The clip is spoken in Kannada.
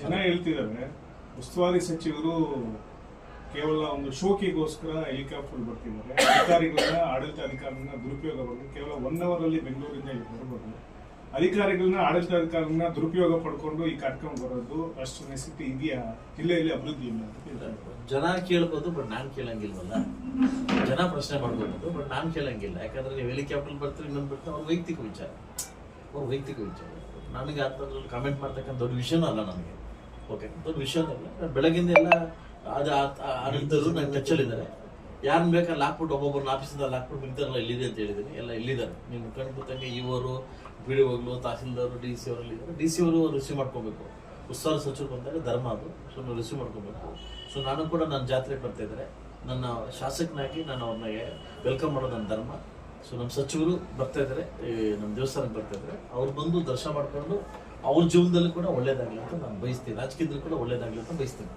ಜನ ಹೇಳ್ತಿದ್ದಾರೆ ಉಸ್ತುವಾರಿ ಸಚಿವರು ಕೇವಲ ಒಂದು ಶೋಕಿಗೋಸ್ಕರ ಹೆಲಿಕಾಪ್ಟರ್ ಬರ್ತಿದ್ದಾರೆ. ಅಧಿಕಾರಿಗಳನ್ನ, ಆಡಳಿತಾಧಿಕಾರಿಗಳನ್ನ ದುರುಪಯೋಗ ಪಡ್ಕೊಂಡು ಕೇವಲ ಒನ್ ಅವರ್ ಅಲ್ಲಿ ಬೆಂಗಳೂರಿಂದ ಇಲ್ಲಿ ಬರ್ಬೋದು ಅಧಿಕಾರಿಗಳನ್ನ ಆಡಳಿತಾಧಿಕಾರನ ದುರುಪಯೋಗ ಪಡ್ಕೊಂಡು ಈ ಕಾರ್ಯಕ್ರಮ ಬರೋದು ಅಷ್ಟು ನೆಸಿಟಿ ಇದೆಯಾ ಜಿಲ್ಲೆಯಲ್ಲಿ ಅಭಿವೃದ್ಧಿ ಇಲ್ಲ ಅಂತ. ಜನ ಕೇಳ್ಬೋದು ಬಟ್ ನಾನು ಕೇಳಂಗಿಲ್ವಲ್ಲ? ಜನ ಪ್ರಶ್ನೆ ಮಾಡ್ಕೊಬೋದು ಬಟ್ ನಾನ್ ಕೇಳಂಗಿಲ್ಲ. ಯಾಕಂದ್ರೆ ನೀವು ಹೆಲಿಕಾಪ್ಟರ್ ಬರ್ತೀರಿ, ಇನ್ನೊಂದು ಬರ್ತಾರೆ, ಅವ್ರ ವೈಯಕ್ತಿಕ ವಿಚಾರ. ಅವ್ರ ವೈಯಕ್ತಿಕ ವಿಚಾರ. ನನಗೆ ಅದ್ರಲ್ಲಿ ಕಮೆಂಟ್ ಮಾಡ್ತಕ್ಕಂಥ ದೊಡ್ಡ ವಿಷಯನೂ ಅಲ್ಲ ನನಗೆ ಓಕೆ ದೊಡ್ಡ ವಿಷಯ ನಾನ್ ಬೆಳಗಿಂದ ಎಲ್ಲ ಅದು ಆಡಳಿತರು ನನ್ನ ಟಚ್ಚಲ್ಲಿದ್ದಾರೆ ಯಾರನ್ನ ಬೇಕಾದ್ರೆ ಹಾಕ್ಬಿಟ್ಟು ಒಬ್ಬೊಬ್ಬರನ್ನ ಆಫೀಸಿಂದ ಹಾಕ್ಬಿಟ್ಟು ಮಿಗ್ತಾರಲ್ಲ ಇಲ್ಲಿದೆ ಅಂತ ಹೇಳಿದ್ದೀನಿ. ಎಲ್ಲ ಇಲ್ಲಿದ್ದಾರೆ. ನಿಮ್ಮ ಕಣ್ಣು ಕೂತಂಗೆ ಇವರು ಬಿ ಡಿ ಹೋಗ್ಲು ತಹಸೀಲ್ದಾರ್ ಡಿ ಸಿ ಅವರು ಇಲ್ಲಿದ್ದಾರೆ ಡಿ ಸಿ ಅವರು ರಿಸೀವ್ ಮಾಡ್ಕೋಬೇಕು. ಉಸ್ತುವಾರಿ ಸಚಿವರು ಬಂದಾಗ ಧರ್ಮ ಅದು. ಸೊ ನಾವು ರಿಸೀವ್ ಮಾಡ್ಕೋಬೇಕು. ಸೊ ನಾನು ಕೂಡ ನನ್ನ ಜಾತ್ರೆಗೆ ಬರ್ತಾ ಇದ್ದಾರೆ. ನನ್ನ ಶಾಸಕನಾಗಿ ನಾನು ಅವ್ರನ್ನ ವೆಲ್ಕಮ್ ಮಾಡೋದು ನನ್ನ ಧರ್ಮ. ಸೊ ನಮ್ಮ ಸಚಿವರು ಬರ್ತಾ ಇದ್ದಾರೆ. ನಮ್ಮ ದೇವಸ್ಥಾನಕ್ಕೆ ಬರ್ತಾ ಇದ್ದಾರೆ. ಅವ್ರು ಬಂದು ದರ್ಶನ ಮಾಡ್ಕೊಂಡು ಅವ್ರ ಜೀವನದಲ್ಲೂ ಕೂಡ ಒಳ್ಳೇದಾಗಲಿ ಅಂತ ನಾನು ಬಯಸ್ತೀನಿ. ರಾಜಕೀಯದಲ್ಲೂ ಕೂಡ ಒಳ್ಳೇದಾಗಲಿ ಅಂತ ಬಯಸ್ತೀನಿ.